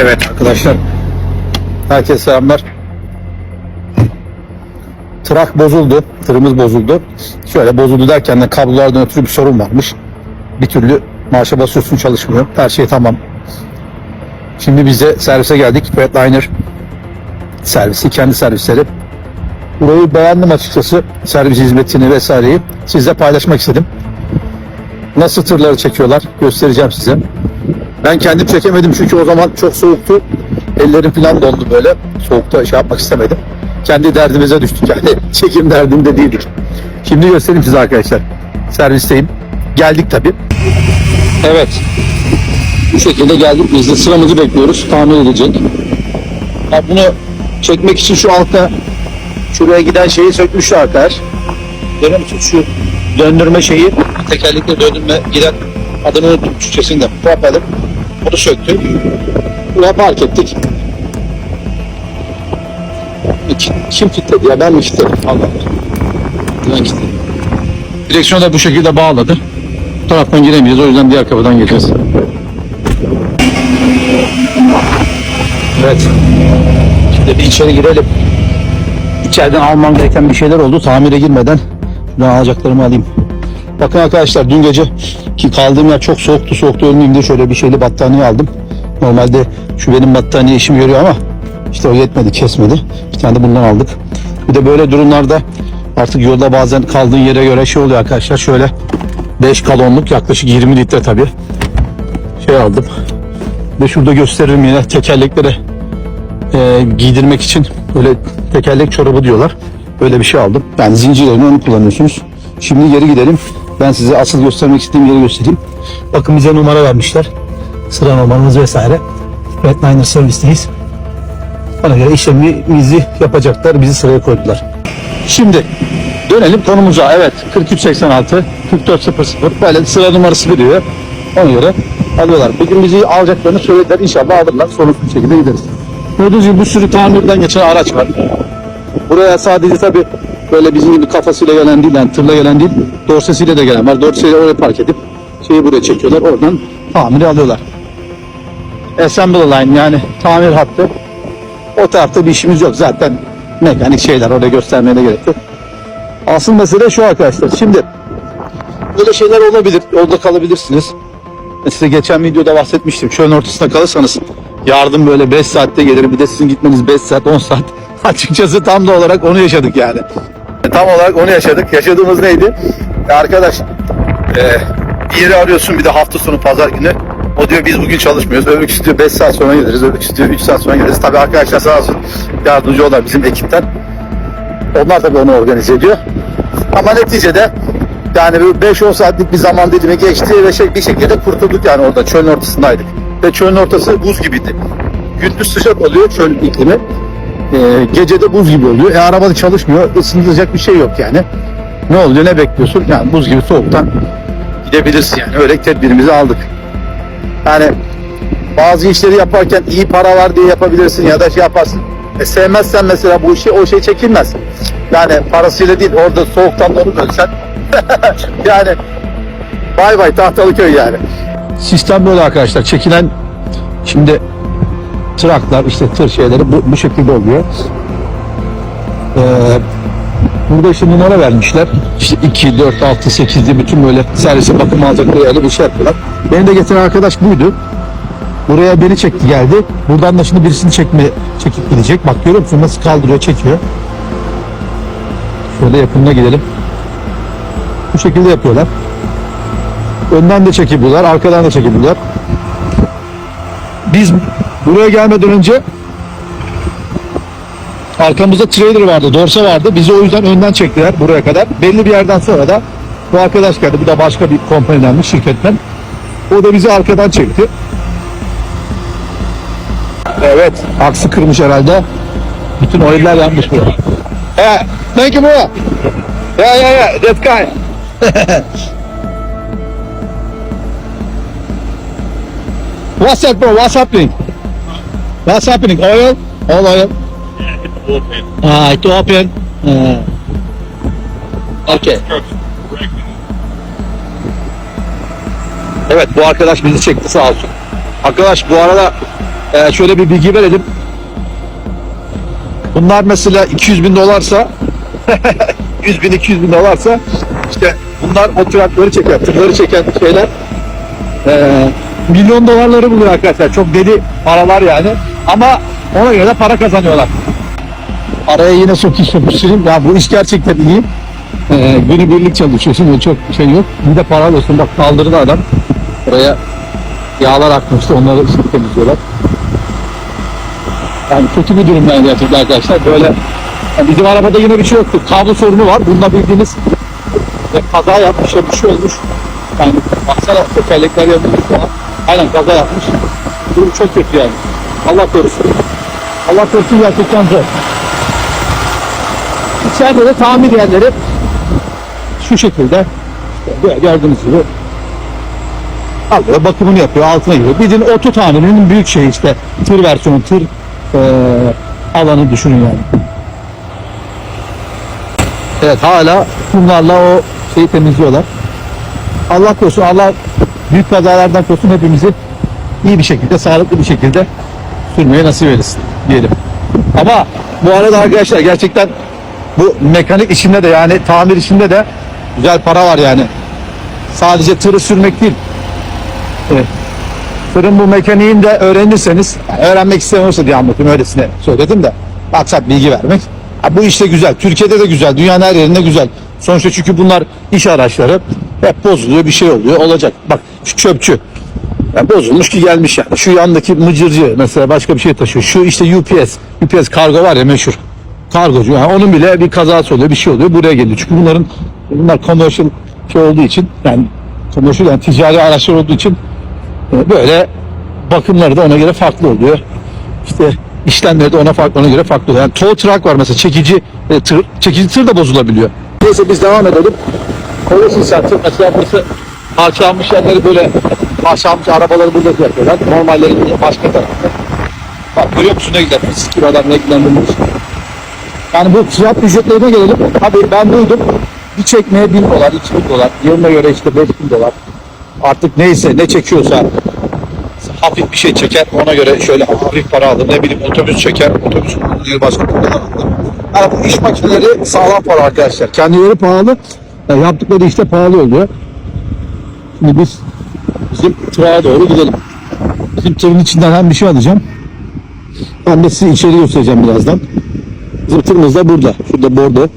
Evet arkadaşlar. Herkese selamlar. Trak bozuldu. Tırımız bozuldu. Şöyle bozuldu derken de kablolardan ötürü bir sorun varmış. Bir türlü marşa basıyorsun çalışmıyor. Her şey tamam. Şimdi biz de servise geldik. Freightliner servisi, kendi servisleri. Burayı beğendim açıkçası. Servis hizmetini vesaireyi. Sizle paylaşmak istedim. Nasıl tırları çekiyorlar göstereceğim size. Ben kendim çekemedim çünkü o zaman çok soğuktu. Ellerim falan dondu böyle. Soğukta şey yapmak istemedim. Kendi derdimize düştük yani. Çekim derdinde değildik. Şimdi göstereyim size arkadaşlar. Servisteyim. Geldik tabi. Evet. Bu şekilde geldik. Biz de sıramızı bekliyoruz. Tamir edecek. Ha, bunu çekmek için şu altta şuraya giden şeyi sökmüşler arkadaş. Görüyor musun? Şu döndürme şeyi tekerlekle döndürme giden adını unuttum Türkçesinde. Propeller. Bunu söktük. Buraya park ettik. Kim, kim kilitledi ya? Ben mi kilitledim? Allah Allah. Ben kilitledim. Direksiyonu da bu şekilde bağladı. Bu taraftan giremeyeceğiz. O yüzden diğer kapıdan gireceğiz. Evet. Şimdi bir içeri girelim. İçeriden almam gereken bir şeyler oldu. Tamire girmeden şuradan alacaklarımı alayım. Bakın arkadaşlar dün gece ki kaldığım yer çok soğuktu. Soğukta ölmeyeyim diye şöyle bir şeyli battaniye aldım. Normalde şu benim battaniye işimi görüyor ama işte o yetmedi kesmedi. Bir tane de bundan aldık. Bir de böyle durumlarda artık yolda bazen kaldığın yere göre şey oluyor arkadaşlar. Şöyle 5 galonluk yaklaşık 20 litre tabii. Şey aldım. Ve şurada gösteririm yine tekerleklere e, giydirmek için böyle tekerlek çorabı diyorlar. Böyle bir şey aldım. Yani zincirlerini onu kullanıyorsunuz. Şimdi geri gidelim. Ben size asıl göstermek istediğim yeri göstereyim. Bakın bize numara vermişler. Sıra numaramız vesaire. Redliner servisteyiz. Ona göre işlemimizi yapacaklar. Bizi sıraya koydular. Şimdi dönelim konumuza. Evet 4386 4400 böyle sıra numarası veriyor. Ona göre alıyorlar. Bugün bizi alacaklarını söylediler. İnşallah alırlar. Sorunsuz bir şekilde gideriz. Gördüğünüz gibi bir sürü tamirden geçen araç var. Buraya sadece tabi böyle bizim gibi kafasıyla gelen değil, yani tırla gelen değil, dorsesiyle de gelen var. Dorsesiyle oraya park edip şeyi buraya çekiyorlar. Oradan tamiri alıyorlar. Assembly line yani tamir hattı. O tarafta bir işimiz yok. Zaten mekanik şeyler orada göstermeye de gerek yok. Asıl mesele şu arkadaşlar. Şimdi böyle şeyler olabilir. Yolda kalabilirsiniz. Size geçen videoda bahsetmiştim. Çölün ortasında kalırsanız yardım böyle 5 saatte gelir. Bir de sizin gitmeniz 5 saat 10 saat. Açıkçası tam da olarak onu yaşadık yani. Tam olarak onu yaşadık. Yaşadığımız neydi? Arkadaş e, yeri arıyorsun bir de hafta sonu pazar günü. O diyor biz bugün çalışmıyoruz. Öbürküsü diyor 5 saat sonra geliriz. Öbürküsü diyor 3 saat sonra geliriz. Tabii arkadaşlar sağ olsun yardımcı olan bizim ekipten. Onlar tabii onu organize ediyor. Ama neticede yani 5-10 saatlik bir zaman dilimi geçti ve şey, bir şekilde kurtulduk yani orada çölün ortasındaydık. Ve çölün ortası buz gibiydi. Gündüz sıcak oluyor çöl iklimi. Ee, gece de buz gibi oluyor. E arabada çalışmıyor. Isınılacak bir şey yok yani. Ne oluyor ne bekliyorsun? Yani buz gibi soğuktan gidebilirsin yani. Öyle tedbirimizi aldık. Yani bazı işleri yaparken iyi para var diye yapabilirsin ya da şey yaparsın. E sevmezsen mesela bu işi o şey çekilmez. Yani parasıyla değil orada soğuktan donup ölsen. yani bay bay Tahtalıköy yani. Sistem böyle arkadaşlar. Çekilen şimdi traklar işte tır şeyleri bu, bu şekilde oluyor. Ee, burada işte numara vermişler. İşte 2, 4, 6, 8 diye bütün böyle servise bakım alacakları yerde bir şey yapıyorlar. Beni de getiren arkadaş buydu. Buraya beni çekti geldi. Buradan da şimdi birisini çekme çekip gidecek. Bak görüyor musun nasıl kaldırıyor çekiyor. Şöyle yakınına gidelim. Bu şekilde yapıyorlar. Önden de çekebiliyorlar, arkadan da çekebiliyorlar. Biz buraya gelmeden önce arkamızda trailer vardı, dorsa vardı. Bizi o yüzden önden çektiler buraya kadar. Belli bir yerden sonra da bu arkadaş geldi. Bu da başka bir kompaniden, bir şirketten. O da bizi arkadan çekti. Evet, aksı kırmış herhalde. Bütün oiller yanmış burada. Yeah, thank you bro. Yeah, yeah, yeah, that guy. What's that, bro? What's happening? What's happening? Oil? All oil? open. Ah, it open. Uh, okay. Evet bu arkadaş bizi çekti sağ olsun. Arkadaş bu arada Ee, şöyle bir bilgi verelim. Bunlar mesela 200 bin dolarsa 100 bin 200 bin dolarsa işte bunlar o trakları çeker, tırları çeken şeyler ee, milyon dolarları buluyor arkadaşlar. Çok deli paralar yani. Ama ona göre de para kazanıyorlar. Araya yine sokuş sokuşturayım. Ya bu iş gerçekten iyi. Ee, günübirlik çalışıyorsun ve çok şey yok. Bir de para alıyorsun. Bak kaldırdı adam. Oraya yağlar akmıştı. Onları temizliyorlar. Yani kötü bir durum yani gerçekten arkadaşlar. Böyle yani bizim arabada yine bir şey yoktu. Kablo sorunu var. Bunda bildiğiniz e, kaza yapmış ya bir şey olmuş. Yani baksana tekerlekler yanmış falan. Aynen kaza yapmış. Durum çok kötü yani. Allah korusun. Allah korusun gerçekten zor. İçeride de tamir yerleri şu şekilde böyle gördüğünüz gibi alıyor bakımını yapıyor altına giriyor. Bizim oto tamirinin büyük şey işte tır versiyonu tır eee, alanı düşünün yani. Evet hala bunlarla o şeyi temizliyorlar. Allah korusun Allah büyük kazalardan korusun hepimizi iyi bir şekilde sağlıklı bir şekilde sürmeye nasip eylesin diyelim. Ama bu arada arkadaşlar gerçekten bu mekanik işinde de yani tamir işinde de güzel para var yani. Sadece tırı sürmek değil. Evet. Tırın bu mekaniğini de öğrenirseniz, öğrenmek istemiyorsa diye anlatayım öylesine söyledim de. Maksat bilgi vermek. Ha, bu işte güzel. Türkiye'de de güzel. Dünyanın her yerinde güzel. Sonuçta çünkü bunlar iş araçları. Hep bozuluyor bir şey oluyor. Olacak. Bak şu çöpçü. Yani bozulmuş ki gelmiş yani. Şu yandaki mıcırcı mesela başka bir şey taşıyor. Şu işte UPS. UPS kargo var ya meşhur. Kargocu. Yani onun bile bir kazası oluyor, bir şey oluyor. Buraya geliyor. Çünkü bunların bunlar commercial şey olduğu için yani commercial yani ticari araçlar olduğu için e, böyle bakımları da ona göre farklı oluyor. İşte işlemleri de ona farklı ona göre farklı oluyor. Yani tow truck var mesela çekici e, tır, çekici tır da bozulabiliyor. Neyse biz devam edelim. Kolasın sen tır mesela burası parçalanmış yerleri böyle parçalanmış arabaları burada yapıyorlar. Normalleri başka tarafta. Bak görüyor musun ne güzel pis gibi adam renklendirilmiş. Yani bu fiyat ücretlerine gelelim. Abi ben duydum. Bir çekmeye 1000 dolar, 2000 dolar. Yılına göre işte 5000 dolar. Artık neyse ne çekiyorsa hafif bir şey çeker. Ona göre şöyle hafif para alır. Ne bileyim otobüs çeker. Otobüs kullanıyor başka alır. Yani bu iş makineleri sağlam para arkadaşlar. Kendileri pahalı. yani yaptıkları işte pahalı oluyor. Şimdi biz bizim tırağa doğru gidelim. Bizim tırın içinden hem bir şey alacağım. Hem de size içeri göstereceğim birazdan. Bizim tırımız da burada. Şurada bordo.